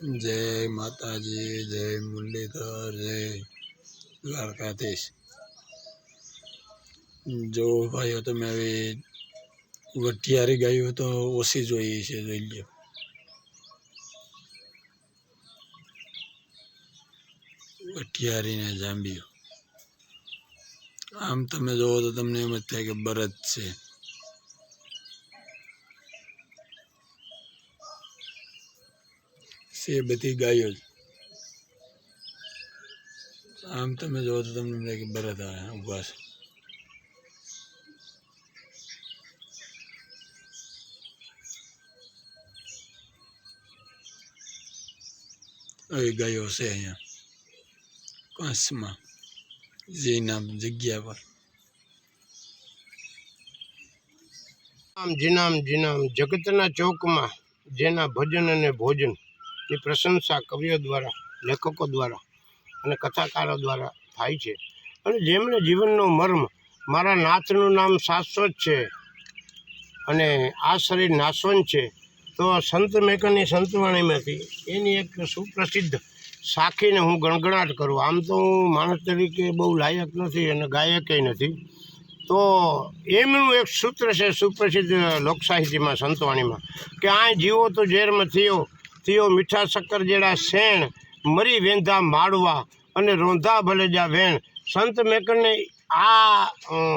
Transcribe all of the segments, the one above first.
જય માતાજી, જય મુરલીધર, જય દ્વારકાધીશ. જો ભાઈઓ તમે હવે વઢિયારી ગાયો તો ઓછી જોઈએ છે, જોઈ લ્યો. વઢિયારીને જાંબ્યું. આમ તમે જોવો તો તમને એમ જ થાય કે બરત છે. છે બધી ગાયો જ. આમ તમે જોવો તો તમને એમ કે છે. આવી ગાયો છે અહીંયા. કાંસમાં. જેનામ જગ્યા પર. આમ જીનામ જીનામ જગતના ચોકમાં જેના ભજન અને ભોજન ની પ્રશંસા કવિઓ દ્વારા, લેખકો દ્વારા અને કથાકારો દ્વારા થાય છે. અને જેમણે જીવનનો મર્મ, મારા નાથનું નામ શાશ્વત છે અને આ શરીર નાશવંત છે, તો સંત મેકરની સંતવાણીમાંથી એની એક સુપ્રસિદ્ધ સાખીને હું ગણગણાટ કરું. આમ તો હું માણસ તરીકે બહુ લાયક નથી અને ગાયકેય નથી. તો એમનું એક સૂત્ર છે સુપ્રસિદ્ધ લોકસાહિત્યમાં, સંતવાણીમાં, કે આ જીવો તો ઝેરમાં થયો થયો મીઠા શક્કર જેડા શેણ, મરી વેંધા માળવા અને રોંધા ભલેજા વેણ. સંત મેકરને આ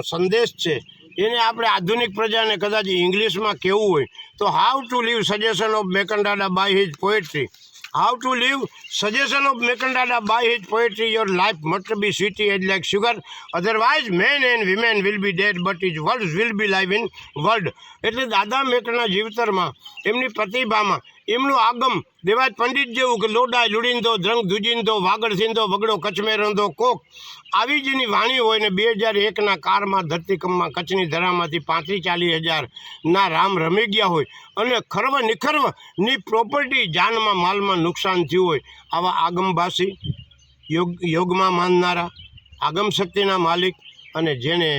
સંદેશ છે, એને આપણે આધુનિક પ્રજાને કદાચ ઇંગ્લિશમાં કહેવું હોય, તો how to leave suggestion of Mekandada by his poetry how to leave suggestion of Mekandada by his poetry your life must be sweety as like sugar otherwise men and women will be dead but is world will be live in world એટલે દાદા મેકના જીવતરમાં, એમની પ્રતિભામાં એમનું આગમ દેવાજ પંડિત જેવું કે લોડા, લુડીંદો, દ્રંગ, ધુજીંદો, વાગડ સિંધો વગડો, કચ્છમેરંદો, કોક આવી જેની વાણી હોય ને બે હજાર એકના કારમાં, ધરતીકંપમાં, કચ્છની ધરામાંથી પાંત્રીસ ચાલીસ હજારના રામ રમી ગયા હોય અને ખરવ નિખરવની પ્રોપર્ટી જાનમાં માલમાં નુકસાન થયું હોય આવા આગમભાષી યોગ, યોગમાં માનનારા, આગમ શક્તિના માલિક અને જેને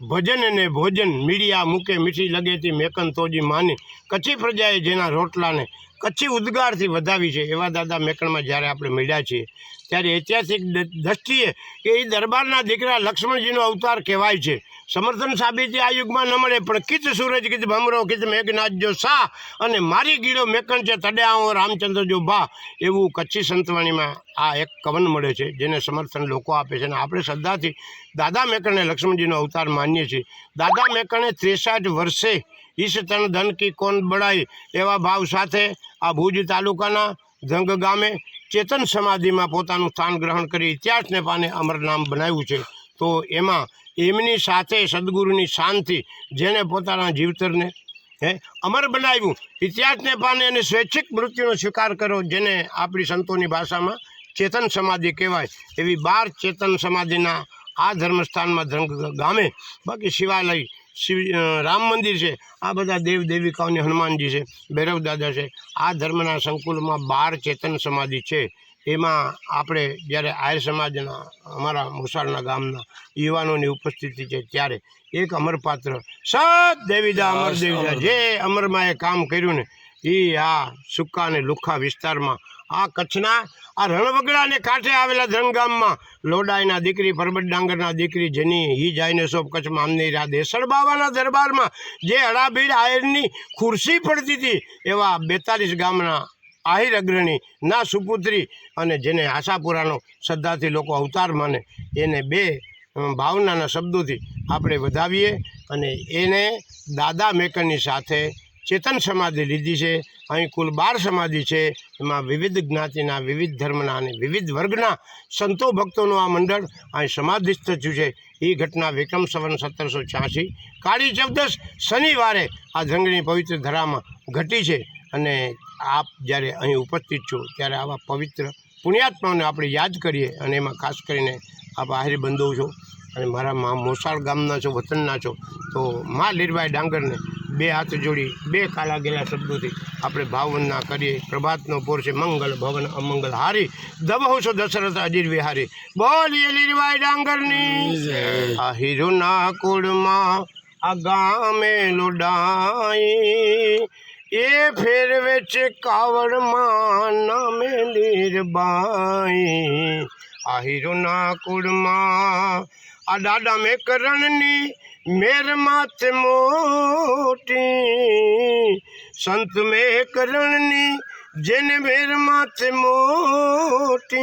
ભજન અને ભોજન, મીડિયા મૂકે, મીઠી લગેથી મેકન તોજી માની, કચ્છી પ્રજાએ જેના રોટલાને કચ્છી ઉદ્ગારથી વધાવી છે. એવા દાદા મેકણમાં જ્યારે આપણે મળ્યા છીએ, ત્યારે ઐતિહાસિક દ્રષ્ટિએ કે એ દરબારના દીકરા લક્ષ્મણજીનો અવતાર કહેવાય છે. સમર્થન સાબિતી આ યુગમાં ન મળે, પણ કિત સૂરજ કિત ભમરો કિત મેઘનાથ જો શાહ અને મારી ગીડો મેકણ છે, તડે આવો રામચંદ્ર જો બા. એવું કચ્છી સંતવાણીમાં આ એક કવન મળે છે, જેને સમર્થન લોકો આપે છે. અને આપણે શ્રદ્ધાથી દાદા મેકણને લક્ષ્મણજીનો અવતાર માનીએ છીએ. દાદા મેકણે ત્રેસાઠ વર્ષે ઈશ તન ધન કી કોણ બળાઈ એવા ભાવ સાથે આ ભુજ તાલુકાના ધંગ ગામે ચેતન સમાધિમાં પોતાનું સ્થાન ગ્રહણ કરી ઇતિહાસને પાને અમર નામ બનાવ્યું છે. તો એમાં એમની સાથે સદગુરુની શાંતિ જેણે પોતાના જીવતરને, હે, અમર બનાવ્યું. ઇતિહાસને પાને અને સ્વૈચ્છિક મૃત્યુનો સ્વીકાર કર્યો જેને આપણી સંતોની ભાષામાં ચેતન સમાધિ કહેવાય. એવી બાર ચેતન સમાધિના આ ધર્મસ્થાનમાં ધ્રંગ ગામે બાકી શિવાલય શિવ રામ મંદિર છે. આ બધા દેવ દેવિકાઓને હનુમાનજી છે ભૈરવ દાદા છે. આ ધર્મના સંકુલમાં બાર ચેતન સમાધિ છે. એમાં આપણે જ્યારે આર્ય સમાજના અમારા મુસાળના ગામના યુવાનોની ઉપસ્થિતિ છે ત્યારે એક અમરપાત્ર સત દેવીદા અમર દેવીદા જે અમરમાએ કામ કર્યું ને એ આ સુક્કા અને લુખ્ખા વિસ્તારમાં આ કચ્છના, આ રણવગડાને કાંઠે આવેલા ધનગામમાં લોડાઈના દીકરી, પરબત ડાંગરના દીકરી જેની હી જાયને સોપ કચ્છમાં આમની રા દેસળ બાવાના દરબારમાં જે અડાભીડ આયરની ખુરશી પડતી હતી, એવા બેતાલીસ ગામના આહિર અગ્રણી ના સુપુત્રી અને જેને આશાપુરાનો શ્રદ્ધાથી લોકો અવતાર માને, એને બે ભાવનાના શબ્દોથી આપણે વધાવીએ અને એને દાદા મેકરની સાથે ચેતન સમાધિ લીધી છે. અહીં કુલ બાર સમાધિ છે. એમાં વિવિધ જ્ઞાતિના, વિવિધ ધર્મના અને વિવિધ વર્ગના સંતો ભક્તોનું આ મંડળ અહીં સમાધિસ્થ થયું છે. એ ઘટના વિક્રમ સંવન સત્તરસો છ્યાસી કાળી ચૌદસ શનિવારે આ ધંગની પવિત્ર ધરામાં ઘટી છે. અને આપ જ્યારે અહીં ઉપસ્થિત છો, ત્યારે આવા પવિત્ર પુણ્યાત્માઓને આપણે યાદ કરીએ અને એમાં ખાસ કરીને આપ આહિર બંધો છો અને મારા મા મોસાળ ગામના છો, વતનના છો, તો મા લીરબાઈ ડાંગરને બે હાથ જોડી બે કાલા ગેલા શબ્દોથી આપણે ભાવવંદના કરીએ. પ્રભાતનો પોર છે મંગલ ભવન અમંગલ હારી. દબહુ છો દશરથ અજીર વિહારી. બોલીએ લીરવાય ડાંગરની. આ હીરુના કુળમાં આ ગામે લોડાઈ એ ફેરવે છે કાવડમાં નામે લીરબાઈ. આહિરોના કુળમાં. આ દાદા મેં કરણની મેર માથે મોટી. સંત મેં કરણની જેને મેર માથે મોટી.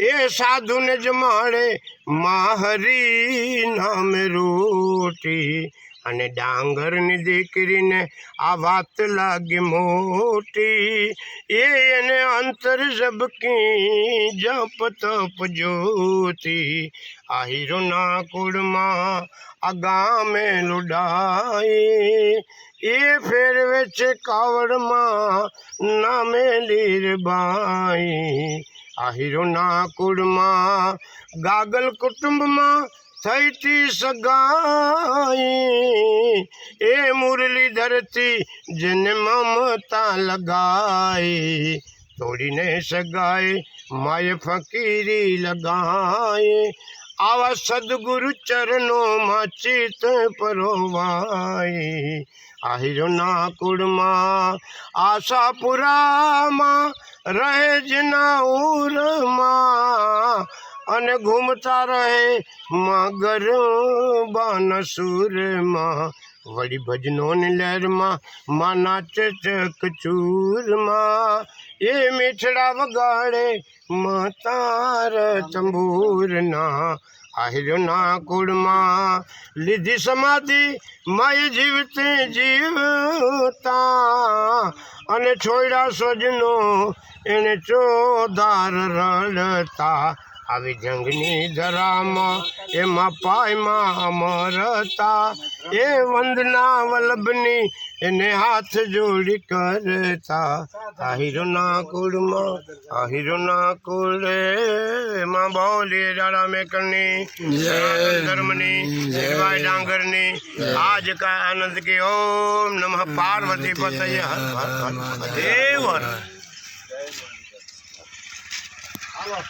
એ સાધુને જમાડે માહરી નામે રોટી. અને ડાંગરની દીકરીને આ વાત લાગી મોટી. એને અંતર ઝબકી જપ તપ જ્યોતિ આ હીરોના કુળમાં આ ગામે લુડાઈ. એ ફેરવે છે કાવડમાં નામે લીરબાઈ. આ હીરોના કુળમાં ગાગલ કુટુંબમાં થઈ તી સગાઈ, એ મુરલી ધરતી જેને મમતા લગાઈ. તોડીને સગાઈ, માય ફકીરી લગાઈ. આવા સદગુરુ ચરણોમાં ચિત પરોવાઈ. આહિરોના કુળમાં, આશાપુરામાં, રહે જના ઉરમાં અને ઘૂમતા રહે મગર બાનસુરમાં વળી ભજનોની લહેરમાં માં નાચે ચક ચૂરમાં એ મીઠડા વગાડે મતાર તંબૂરના આહિરના કુળમાં લીધી સમાધિ માય જીવતે જીવતા. અને છોડ્યા સજનો એને ચોધાર રડતા. આવી જંગની ધરામાં એમાં પાયમાં મરતા એ વંદના વલ્લભની એને હાથ જોડી કરતા આહિરોના કુળમાં આહિરોના કુળે માં બોલી દાડા મેકરની સનાતન ધર્મની નિર્વાય ડાંગરની આજ કા આનંદ કે ઓમ નમઃ પાર્વતી પતય હર હર હર દેવ હર. હાલો.